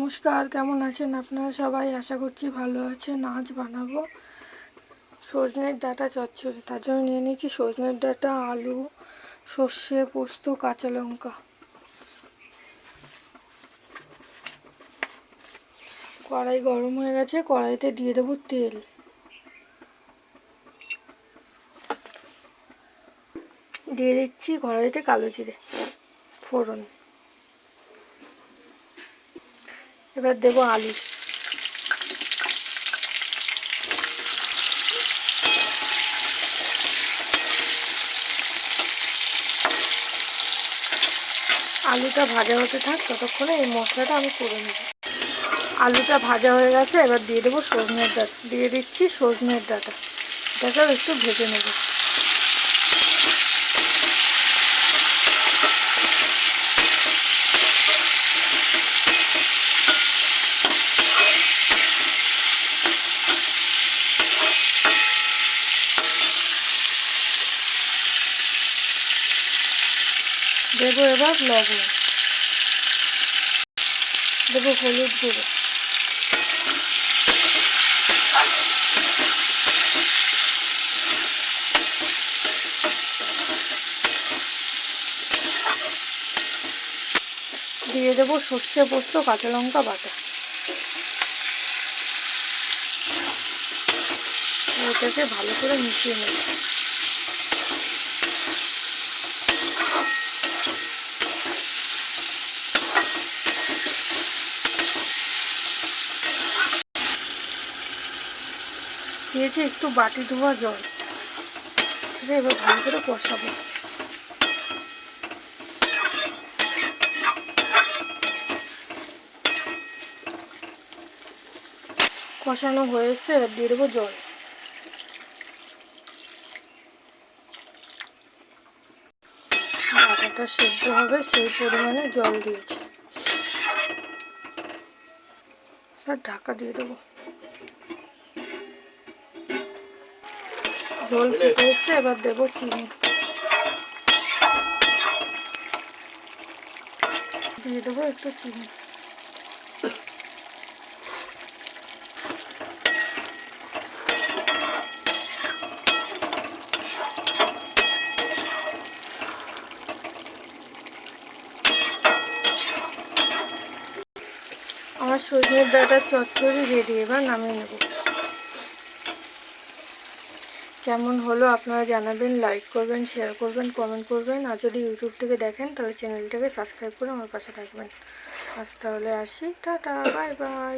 নমস্কার, কেমন আছেন আপনারা সবাই? আশা করছি ভালো আছেন। আজ বানাবো সজনের ডাটা চচ্চড়ি। তার জন্য নিয়ে নিয়েছি সজনের ডাটা, আলু, সর্ষে, পোস্ত, কাঁচা লঙ্কা। কড়াই গরম হয়ে গেছে, কড়াইতে দিয়ে দেবো তেল। দিয়ে দিচ্ছি কড়াইতে কালো জিরে, ফোড়ন। এবার দেবো আলু। আলুটা ভাজা হতে থাক, ততক্ষণে এই মশলাটা আমি করে নেব। আলুটা ভাজা হয়ে গেছে, এবার দিয়ে দেবো সজনের ডাটা। দিয়ে দিচ্ছি সজনের ডাটা। এটাকেও একটু ভেজে নেব। দেবো এবার লবণ। দেবো হলুদ গুঁড়ো। দিয়ে দেবো সর্ষে পোস্ত, কাঁচা লঙ্কা বাটা। এটাকে ভালো করে মিশিয়ে নেব। দিয়েছি একটু বাটি ধোয়া জল। ঠিক আছে, এবার ভালো করে কষাবো। কষানো হয়ে এসছে, এবার দিয়ে দেবো জল। ডাটাটা সেদ্ধ হবে, সেই পরিমাণে জল দিয়েছি। ঢাকা দিয়ে দেবো। জল ফুটে এসছে এবার দেবো চিনি। দিয়ে দেবো একটু চিনি। আমার সজনের ডাটার চচ্চড়ি রেডি এবার নামিয়ে নেব। কেমন হলো আপনারা জানাবেন লাইক করবেন শেয়ার করবেন কমেন্ট করবেন। আর যদি ইউটিউব থেকে দেখেন, তাহলে চ্যানেলটাকে সাবস্ক্রাইব করে আমার পাশে থাকবেন। আজ তাহলে আসি। Tata bye bye